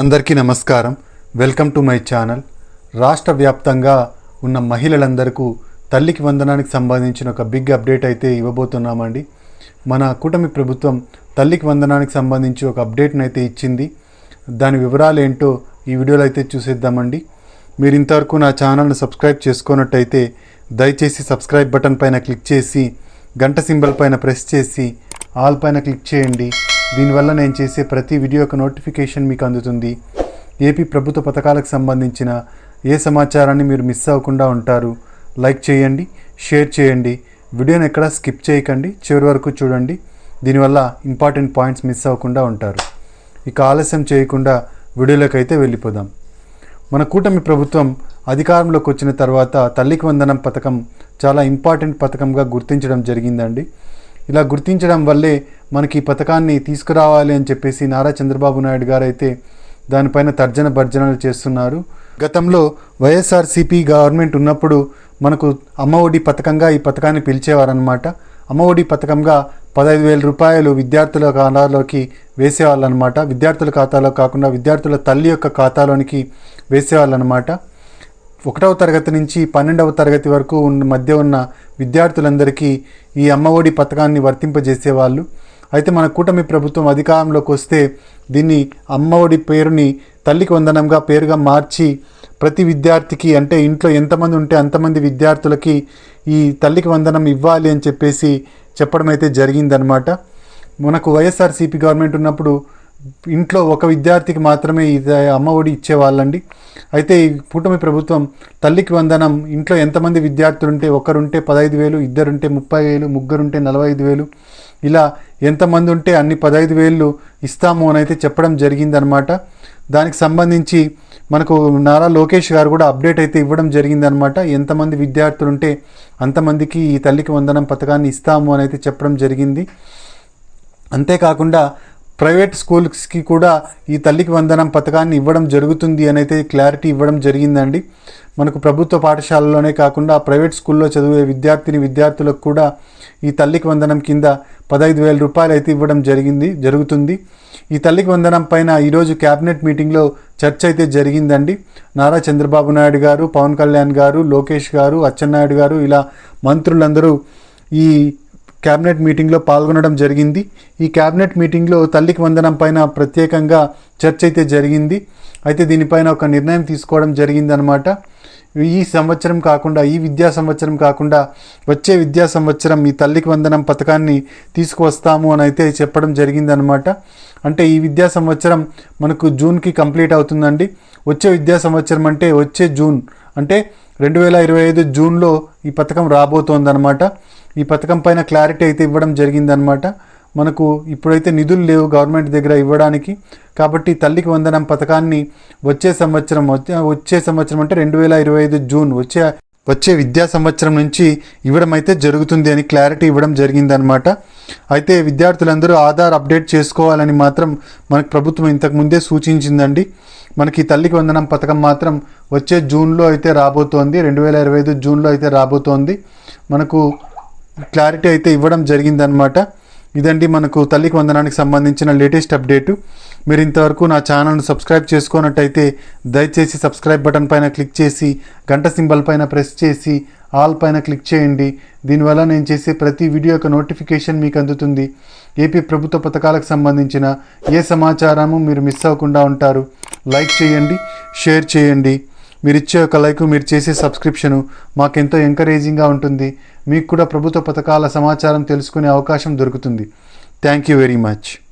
అందరికీ నమస్కారం. Welcome to my channel. రాష్ట్ర వ్యాప్తంగా ఉన్న మహిళలందరికీ తల్లికి వందనానికి సంబంధించిన ఒక బిగ్ అప్డేట్ అయితే ఇవ్వబోతున్నామండి. మన కూటమి ప్రభుత్వం తల్లికి వందనానికి సంబంధించి ఒక అప్డేట్ని అయితే ఇచ్చింది. దాని వివరాలు ఏంటో ఈ వీడియోలో అయితే చూసేద్దామండి. మీరు ఇంతవరకు నా ఛానల్ని సబ్స్క్రైబ్ చేసుకున్నట్టయితే దయచేసి సబ్స్క్రైబ్ బటన్ పైన క్లిక్ చేసి గంట సింబల్ పైన ప్రెస్ చేసి ఆల్ పైన క్లిక్ చేయండి. దీనివల్ల నేను చేసే ప్రతి వీడియో యొక్క నోటిఫికేషన్ మీకు అందుతుంది. ఏపీ ప్రభుత్వ పథకాలకు సంబంధించిన ఏ సమాచారాన్ని మీరు మిస్ అవ్వకుండా ఉంటారు లైక్ చేయండి షేర్ చేయండి. వీడియోని ఎక్కడ స్కిప్ చేయకండి చివరి వరకు చూడండి. దీనివల్ల ఇంపార్టెంట్ పాయింట్స్ మిస్ అవ్వకుండా ఉంటారు. ఇక ఆలస్యం చేయకుండా వీడియోలోకి అయితే వెళ్ళిపోదాం. మన కూటమి ప్రభుత్వం అధికారంలోకి వచ్చిన తర్వాత తల్లికి వందనం పథకం చాలా ఇంపార్టెంట్ పథకంగా గుర్తించడం జరిగిందండి. ఇలా గుర్తించడం వల్లే మనకి ఈ పథకాన్ని తీసుకురావాలి అని చెప్పేసి నారా చంద్రబాబు నాయుడు గారు అయితే దానిపైన తర్జన భర్జనలు చేస్తున్నారు. గతంలో వైఎస్ఆర్సీపీ గవర్నమెంట్ ఉన్నప్పుడు మనకు అమ్మ ఒడి పథకంగా ఈ పథకాన్ని పిలిచేవారనమాట అమ్మ ఒడి పథకంగా పదహైదు వేల రూపాయలు విద్యార్థుల ఖాతాలోకి వేసేవాళ్ళనమాట విద్యార్థుల ఖాతాలో కాకుండా విద్యార్థుల తల్లి యొక్క ఖాతాలోనికి వేసేవాళ్ళనమాట ఒకటవ తరగతి నుంచి పన్నెండవ తరగతి వరకు ఉన్న మధ్య ఉన్న విద్యార్థులందరికీ ఈ అమ్మఒడి పథకాన్ని వర్తింపజేసేవాళ్ళు. అయితే మన కూటమి ప్రభుత్వం అధికారంలోకి వస్తే దీన్ని అమ్మఒడి పేరుని తల్లికి వందనంగా పేరుగా మార్చి ప్రతి విద్యార్థికి అంటే ఇంట్లో ఎంతమంది ఉంటే అంతమంది విద్యార్థులకి ఈ తల్లికి వందనం ఇవ్వాలి అని చెప్పేసి చెప్పడం అయితే జరిగిందనమాట మనకు వైఎస్ఆర్సీపీ గవర్నమెంట్ ఉన్నప్పుడు ఇంట్లో ఒక విద్యార్థికి మాత్రమే ఇది అమ్మ ఒడి ఇచ్చేవాళ్ళండి. అయితే ఈ కూటమి ప్రభుత్వం తల్లికి వందనం ఇంట్లో ఎంతమంది విద్యార్థులు ఉంటే ఒకరుంటే పదహైదు వేలు ఇద్దరుంటే ముప్పై వేలు ముగ్గురుంటే నలభై ఐదు వేలు. ఇలా ఎంతమంది ఉంటే అన్ని పదహైదు వేలు ఇస్తాము అని అయితే చెప్పడం జరిగిందనమాట. దానికి సంబంధించి మనకు నారా లోకేష్ గారు కూడా అప్డేట్ అయితే ఇవ్వడం జరిగిందనమాట. ఎంతమంది విద్యార్థులు ఉంటే అంతమందికి ఈ తల్లికి వందనం పథకాన్ని ఇస్తాము అని అయితే చెప్పడం జరిగింది. అంతేకాకుండా ప్రైవేట్ స్కూల్స్కి కూడా ఈ తల్లికి వందనం పథకాన్ని ఇవ్వడం జరుగుతుంది అని అయితే క్లారిటీ ఇవ్వడం జరిగిందండి. మనకు ప్రభుత్వ పాఠశాలలోనే కాకుండా ప్రైవేట్ స్కూల్లో చదివే విద్యార్థిని విద్యార్థులకు కూడా ఈ తల్లికి వందనం కింద పదహైదు వేల రూపాయలు అయితే ఇవ్వడం జరిగింది జరుగుతుంది. ఈ తల్లికి వందనం పైన ఈరోజు క్యాబినెట్ మీటింగ్లో చర్చ అయితే జరిగిందండి. నారా చంద్రబాబు నాయుడు గారు పవన్ కళ్యాణ్ గారు లోకేష్ గారు అచ్చెన్నాయుడు గారు ఇలా మంత్రులందరూ ఈ క్యాబినెట్ మీటింగ్లో పాల్గొనడం జరిగింది. ఈ క్యాబినెట్ మీటింగ్లో తల్లికి వందనం పైన ప్రత్యేకంగా చర్చ అయితే జరిగింది. అయితే దీనిపైన ఒక నిర్ణయం తీసుకోవడం జరిగిందనమాట ఈ సంవత్సరం కాకుండా ఈ విద్యా సంవత్సరం కాకుండా వచ్చే విద్యా సంవత్సరం ఈ తల్లికి వందనం పథకాన్ని తీసుకువస్తాము అని అయితే చెప్పడం జరిగిందనమాట అంటే ఈ విద్యా సంవత్సరం మనకు జూన్కి కంప్లీట్ అవుతుందండి. వచ్చే విద్యా సంవత్సరం అంటే వచ్చే జూన్. అంటే రెండు వేల ఇరవై ఐదు జూన్లో ఈ పథకం రాబోతోందనమాట ఈ పథకం పైన క్లారిటీ అయితే ఇవ్వడం జరిగిందనమాట మనకు ఇప్పుడైతే నిధులు లేవు గవర్నమెంట్ దగ్గర ఇవ్వడానికి. కాబట్టి తల్లికి వందనం పథకాన్ని వచ్చే సంవత్సరం వచ్చే- వచ్చే సంవత్సరం అంటే రెండు వేల ఇరవై ఐదు జూన్ వచ్చే వచ్చే విద్యా సంవత్సరం నుంచి ఇవ్వడం అయితే జరుగుతుంది అని క్లారిటీ ఇవ్వడం జరిగిందనమాట అయితే విద్యార్థులందరూ ఆధార్ అప్డేట్ చేసుకోవాలని మాత్రం మనకు ప్రభుత్వం ఇంతకు ముందే సూచించిందండి. మనకి తల్లికి వందనం పథకం మాత్రం వచ్చే జూన్లో అయితే రాబోతోంది రెండు వేల ఇరవై ఐదు జూన్లో అయితే రాబోతోంది. మనకు క్లారిటీ అయితే ఇవ్వడం జరిగిందనమాట ఇదండి మనకు తల్లికి వందనానికి సంబంధించిన లేటెస్ట్ అప్డేటు. మీరు ఇంతవరకు నా ఛానల్ను సబ్స్క్రైబ్ చేసుకున్నట్టయితే దయచేసి సబ్స్క్రైబ్ బటన్ పైన క్లిక్ చేసి గంట సింబల్ పైన ప్రెస్ చేసి ఆల్ పైన క్లిక్ చేయండి. దీనివల్ల నేను చేసే ప్రతి వీడియో యొక్క నోటిఫికేషన్ మీకు అందుతుంది. ఏపీ ప్రభుత్వ పథకాలకు సంబంధించిన ఏ సమాచారము మీరు మిస్ అవ్వకుండా ఉంటారు లైక్ చేయండి షేర్ చేయండి. మీరు ఇచ్చే ఒక లైక్ మీరు చేసే సబ్స్క్రిప్షను మాకెంతో ఎంకరేజింగ్గా ఉంటుంది. మీకు కూడా ప్రభుత్వ పథకాల సమాచారం తెలుసుకునే అవకాశం దొరుకుతుంది. Thank you very much.